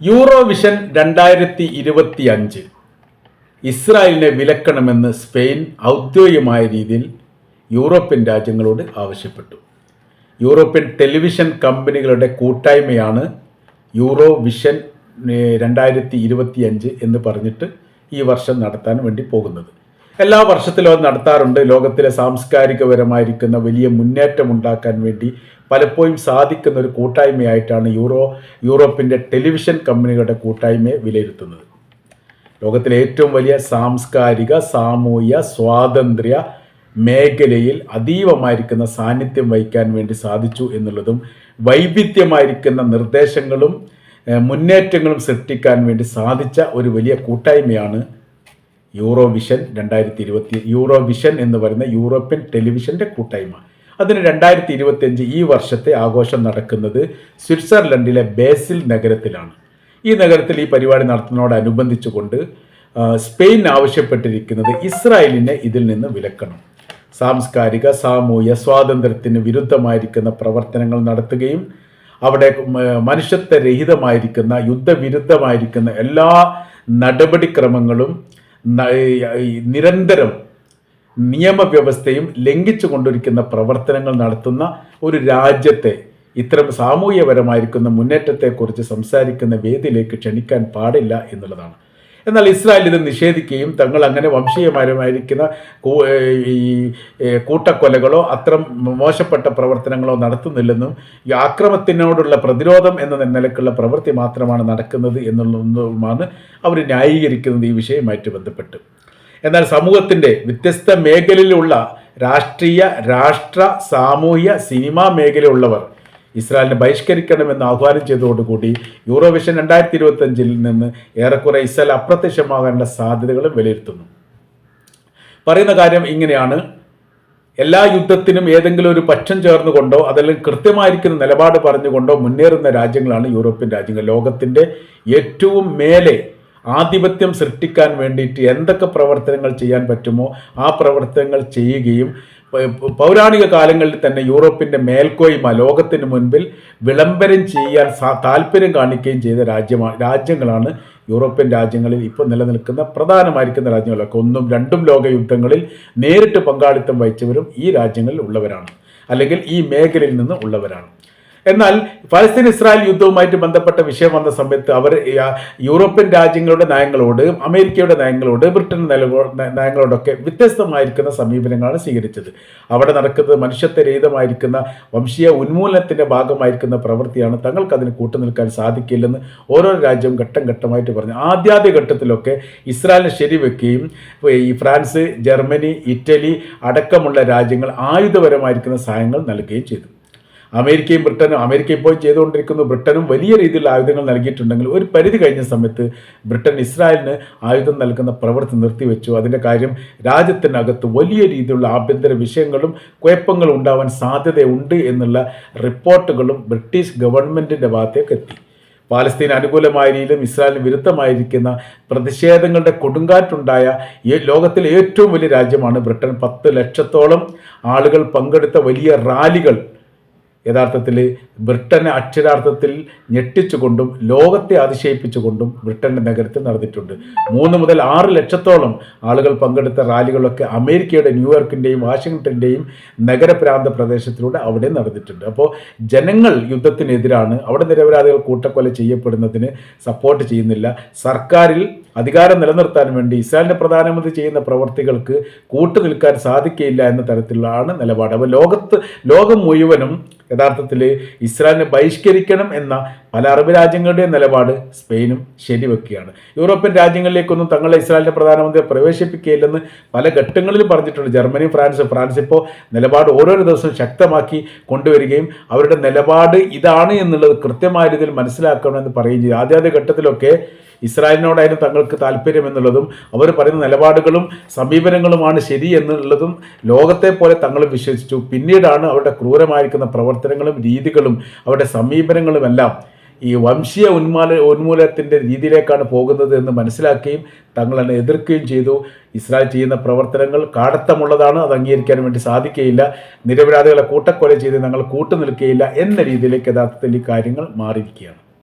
Eurovision രണ്ടായിരത്തി ഇരുപത്തി അഞ്ച് ഇസ്രായേലിനെ വിലക്കണമെന്ന് സ്പെയിൻ ഔദ്യോഗികമായ രീതിയിൽ യൂറോപ്യൻ രാജ്യങ്ങളോട് ആവശ്യപ്പെട്ടു. യൂറോപ്യൻ ടെലിവിഷൻ കമ്പനികളുടെ കൂട്ടായ്മയാണ് യൂറോവിഷൻ രണ്ടായിരത്തി ഇരുപത്തി അഞ്ച് എന്ന് പറഞ്ഞിട്ട് ഈ വർഷം നടത്താൻ വേണ്ടി പോകുന്നത്. എല്ലാ വർഷത്തിലും അത് നടത്താറുണ്ട്. ലോകത്തിലെ സാംസ്കാരികപരമായിരിക്കുന്ന വലിയ മുന്നേറ്റം ഉണ്ടാക്കാൻ വേണ്ടി പലപ്പോഴും സാധിക്കുന്ന ഒരു കൂട്ടായ്മയായിട്ടാണ് യൂറോ യൂറോപ്പിന്റെ ടെലിവിഷൻ കമ്പനികളുടെ കൂട്ടായ്മയെ വിലയിരുത്തുന്നത്. ലോകത്തിലെ ഏറ്റവും വലിയ സാംസ്കാരിക സാമൂഹ്യ സ്വാതന്ത്ര്യ മേഖലയിൽ അതീവമായിരിക്കുന്ന സാന്നിധ്യം വഹിക്കാൻ വേണ്ടി സാധിച്ചു എന്നുള്ളതും വൈവിധ്യമായിരിക്കുന്ന നിർദ്ദേശങ്ങളും മുന്നേറ്റങ്ങളും സൃഷ്ടിക്കാൻ വേണ്ടി സാധിച്ച ഒരു വലിയ കൂട്ടായ്മയാണ് യൂറോ വിഷൻ രണ്ടായിരത്തി ഇരുപത്തി യൂറോ വിഷൻ എന്ന് പറയുന്ന യൂറോപ്യൻ ടെലിവിഷന്റെ കൂട്ടായ്മ. അതിന് രണ്ടായിരത്തി ഇരുപത്തിയഞ്ച് ഈ വർഷത്തെ ആഘോഷം നടക്കുന്നത് സ്വിറ്റ്സർലൻഡിലെ ബേസിൽ നഗരത്തിലാണ്. ഈ നഗരത്തിൽ ഈ പരിപാടി നടത്തുന്നതോടനുബന്ധിച്ചുകൊണ്ട് സ്പെയിൻ ആവശ്യപ്പെട്ടിരിക്കുന്നത് ഇസ്രായേലിനെ ഇതിൽ നിന്ന് വിലക്കണം. സാംസ്കാരിക സാമൂഹ്യ സ്വാതന്ത്ര്യത്തിന് വിരുദ്ധമായിരിക്കുന്ന പ്രവർത്തനങ്ങൾ നടത്തുകയും അവിടെ മനുഷ്യത്വരഹിതമായിരിക്കുന്ന യുദ്ധവിരുദ്ധമായിരിക്കുന്ന എല്ലാ നടപടിക്രമങ്ങളും നിരന്തരം നിയമവ്യവസ്ഥയും ലംഘിച്ചു കൊണ്ടിരിക്കുന്ന പ്രവർത്തനങ്ങൾ നടത്തുന്ന ഒരു രാജ്യത്തെ ഇത്തരം സാമൂഹ്യപരമായിരിക്കുന്ന മുന്നേറ്റത്തെക്കുറിച്ച് സംസാരിക്കുന്ന വേദിയിലേക്ക് ക്ഷണിക്കാൻ പാടില്ല എന്നുള്ളതാണ്. എന്നാൽ ഇസ്രായേൽ ഇത് നിഷേധിക്കുകയും തങ്ങൾ അങ്ങനെ വംശീയമാരുമായിരിക്കുന്ന ഈ കൂട്ടക്കൊലകളോ അത്തരം മോശപ്പെട്ട പ്രവർത്തനങ്ങളോ നടത്തുന്നില്ലെന്നും ഈ ആക്രമത്തിനോടുള്ള പ്രതിരോധം എന്ന നിലക്കുള്ള പ്രവൃത്തി മാത്രമാണ് നടക്കുന്നത് എന്നുള്ളതുമാണ് അവർ ന്യായീകരിക്കുന്നത് ഈ വിഷയവുമായിട്ട് ബന്ധപ്പെട്ട്. എന്നാൽ സമൂഹത്തിന്റെ വ്യത്യസ്ത മേഖലയിലുള്ള രാഷ്ട്രീയ രാഷ്ട്ര സാമൂഹ്യ സിനിമാ മേഖലയുള്ളവർ ഇസ്രായേലിനെ ബഹിഷ്കരിക്കണമെന്ന് ആഹ്വാനം ചെയ്തതോടുകൂടി യൂറോവിഷൻ രണ്ടായിരത്തി ഇരുപത്തഞ്ചിൽ നിന്ന് ഏറെക്കുറെ ഇസ്രായേൽ അപ്രത്യക്ഷമാകാനുള്ള സാധ്യതകളും വിലയിരുത്തുന്നു. പറയുന്ന കാര്യം ഇങ്ങനെയാണ്. എല്ലാ യുദ്ധത്തിനും ഏതെങ്കിലും ഒരു പക്ഷം ചേർന്നുകൊണ്ടോ അതല്ലെങ്കിൽ കൃത്യമായിരിക്കുന്ന നിലപാട് പറഞ്ഞുകൊണ്ടോ മുന്നേറുന്ന രാജ്യങ്ങളാണ് യൂറോപ്യൻ രാജ്യങ്ങൾ. ലോകത്തിന്റെ ഏറ്റവും മേലെ ആധിപത്യം സൃഷ്ടിക്കാൻ വേണ്ടിയിട്ട് എന്തൊക്കെ പ്രവർത്തനങ്ങൾ ചെയ്യാൻ പറ്റുമോ ആ പ്രവർത്തനങ്ങൾ ചെയ്യുകയും പൗരാണിക കാലങ്ങളിൽ തന്നെ യൂറോപ്പിന്റെ മേൽക്കോയ്മ ലോകത്തിന് മുൻപിൽ വിളംബരം ചെയ്യാൻ താല്പര്യം കാണിക്കുകയും ചെയ്ത രാജ്യമാണ് രാജ്യങ്ങളാണ് യൂറോപ്യൻ രാജ്യങ്ങളിൽ ഇപ്പോൾ നിലനിൽക്കുന്ന പ്രധാനമായിരിക്കുന്ന രാജ്യങ്ങളൊക്കെ. ഒന്നും രണ്ടും ലോക യുദ്ധങ്ങളിൽ നേരിട്ട് പങ്കാളിത്തം വഹിച്ചവരും ഈ രാജ്യങ്ങളിൽ ഉള്ളവരാണ്. അല്ലെങ്കിൽ ഈ മേഖലയിൽ നിന്ന് ഉള്ളവരാണ്. എന്നാൽ ഫലസ്തീൻ ഇസ്രായേൽ യുദ്ധവുമായിട്ട് ബന്ധപ്പെട്ട വിഷയം വന്ന സമയത്ത് അവർ യൂറോപ്യൻ രാജ്യങ്ങളുടെ നയങ്ങളോട് അമേരിക്കയുടെ നയങ്ങളോട് ബ്രിട്ടൻ നിലകോ- നയങ്ങളോടൊക്കെ വ്യത്യസ്തമായിരിക്കുന്ന സമീപനങ്ങളാണ് സ്വീകരിച്ചത്. അവിടെ നടക്കുന്നത് മനുഷ്യത്വരഹിതമായിരിക്കുന്ന വംശീയ ഉന്മൂലനത്തിന്റെ ഭാഗമായിരിക്കുന്ന പ്രവൃത്തിയാണ് തങ്ങൾക്ക് അതിന് കൂട്ടുനിൽക്കാൻ സാധിക്കില്ലെന്ന് ഓരോ രാജ്യവും ഘട്ടം ഘട്ടമായിട്ട് പറഞ്ഞു. ആദ്യാദ്യ ഘട്ടത്തിലൊക്കെ ഇസ്രായേലിനെ ശരിവെക്കുകയും ഈ ഫ്രാൻസ് ജർമ്മനി ഇറ്റലി അടക്കമുള്ള രാജ്യങ്ങൾ ആയുധപരമായിരിക്കുന്ന സഹായങ്ങൾ നൽകുകയും ചെയ്തു. അമേരിക്കയും ബ്രിട്ടനും അമേരിക്ക ഇപ്പോൾ ചെയ്തുകൊണ്ടിരിക്കുന്നു ബ്രിട്ടനും വലിയ രീതിയിൽ ആയുധങ്ങൾ നൽകിയിട്ടുണ്ടെങ്കിൽ ഒരു പരിധി കഴിഞ്ഞ സമയത്ത് ബ്രിട്ടൻ ഇസ്രായേലിന് ആയുധം നൽകുന്ന പ്രവൃത്തി നിർത്തിവെച്ചു. അതിന്റെ കാര്യം രാജ്യത്തിനകത്ത് വലിയ രീതിയിലുള്ള ആഭ്യന്തര വിഷയങ്ങളും കുഴപ്പങ്ങളും ഉണ്ടാവാൻ സാധ്യതയുണ്ട് എന്നുള്ള റിപ്പോർട്ടുകളും ബ്രിട്ടീഷ് ഗവൺമെന്റിന്റെ ഭാഗത്തേക്ക് എത്തി. പാലസ്തീൻ അനുകൂലമായ രീതിയിലും ഇസ്രായേലിന് വിരുദ്ധമായിരിക്കുന്ന പ്രതിഷേധങ്ങളുടെ കൊടുങ്കാറ്റുണ്ടായ ലോകത്തിലെ ഏറ്റവും വലിയ രാജ്യമാണ് ബ്രിട്ടൻ. പത്ത് ലക്ഷത്തോളം ആളുകൾ പങ്കെടുത്ത വലിയ റാലികൾ യഥാർത്ഥത്തിൽ ബ്രിട്ടനെ അക്ഷരാർത്ഥത്തിൽ ഞെട്ടിച്ചുകൊണ്ടും ലോകത്തെ അതിശയിപ്പിച്ചുകൊണ്ടും ബ്രിട്ടന്റെ നഗരത്തിൽ നടന്നിട്ടുണ്ട് മൂന്ന് മുതൽ ആറ് ലക്ഷത്തോളം ആളുകൾ പങ്കെടുത്ത റാലികളൊക്കെ അമേരിക്കയുടെ ന്യൂയോർക്കിന്റെയും വാഷിങ്ടന്റെയും നഗരപ്രാന്ത പ്രദേശത്തിലൂടെ അവിടെ നടന്നിട്ടുണ്ട്. അപ്പോൾ ജനങ്ങൾ യുദ്ധത്തിനെതിരാണ് അവിടെ നിരപരാധികൾ കൂട്ടക്കൊല ചെയ്യപ്പെടുന്നതിന് സപ്പോർട്ട് ചെയ്യുന്നില്ല. സർക്കാരിൽ അധികാരം നിലനിർത്താൻ വേണ്ടി ഇസ്രായേലിന്റെ പ്രധാനമന്ത്രി ചെയ്യുന്ന പ്രവർത്തികൾക്ക് കൂട്ടുനിൽക്കാൻ സാധിക്കില്ല എന്ന തരത്തിലാണ് നിലപാട്. അപ്പോൾ ലോകത്ത് ലോകം മുഴുവനും യഥാർത്ഥത്തിൽ ഇസ്രായേലിനെ ബഹിഷ്കരിക്കണം എന്ന പല അറബ് രാജ്യങ്ങളുടെയും നിലപാട് സ്പെയിനും ശരിവെക്കുകയാണ്. യൂറോപ്യൻ രാജ്യങ്ങളിലേക്കൊന്നും തങ്ങളെ ഇസ്രായേലിന്റെ പ്രധാനമന്ത്രിയെ പ്രവേശിപ്പിക്കുകയില്ലെന്ന് പല ഘട്ടങ്ങളിലും പറഞ്ഞിട്ടുണ്ട്. ജർമ്മനി ഫ്രാൻസ് ഫ്രാൻസ് ഇപ്പോൾ നിലപാട് ഓരോരോ ദിവസവും ശക്തമാക്കി കൊണ്ടുവരികയും അവരുടെ നിലപാട് ഇതാണ് എന്നുള്ളത് കൃത്യമായ രീതിയിൽ മനസ്സിലാക്കണമെന്ന് പറയുകയും ചെയ്തു. ആദ്യാദ്യ ഘട്ടത്തിലൊക്കെ ഇസ്രായേലിനോടായിരുന്നു തങ്ങൾക്ക് താല്പര്യം എന്നുള്ളതും അവർ പറയുന്ന നിലപാടുകളും സമീപനങ്ങളുമാണ് ശരി എന്നുള്ളതും ലോകത്തെ പോലെ തങ്ങളും വിശ്വസിച്ചു. പിന്നീടാണ് അവരുടെ ക്രൂരമായിരിക്കുന്ന പ്രവർത്തനങ്ങളും രീതികളും അവരുടെ സമീപനങ്ങളുമെല്ലാം ഈ വംശീയ ഉന്മാല ഉന്മൂലനത്തിന്റെ രീതിയിലേക്കാണ് പോകുന്നത് എന്ന് മനസ്സിലാക്കുകയും തങ്ങളെ എതിർക്കുകയും ചെയ്തു. ഇസ്രായേൽ ചെയ്യുന്ന പ്രവർത്തനങ്ങൾ കാടത്തമുള്ളതാണ് അത് അംഗീകരിക്കാൻ വേണ്ടി സാധിക്കുകയില്ല. നിരപരാധികളെ കൂട്ടക്കൊല ചെയ്ത് ഞങ്ങൾ കൂട്ടുനിൽക്കുകയില്ല എന്ന രീതിയിലേക്ക് യഥാർത്ഥത്തിൽ ഈ കാര്യങ്ങൾ മാറിയിരിക്കുകയാണ്.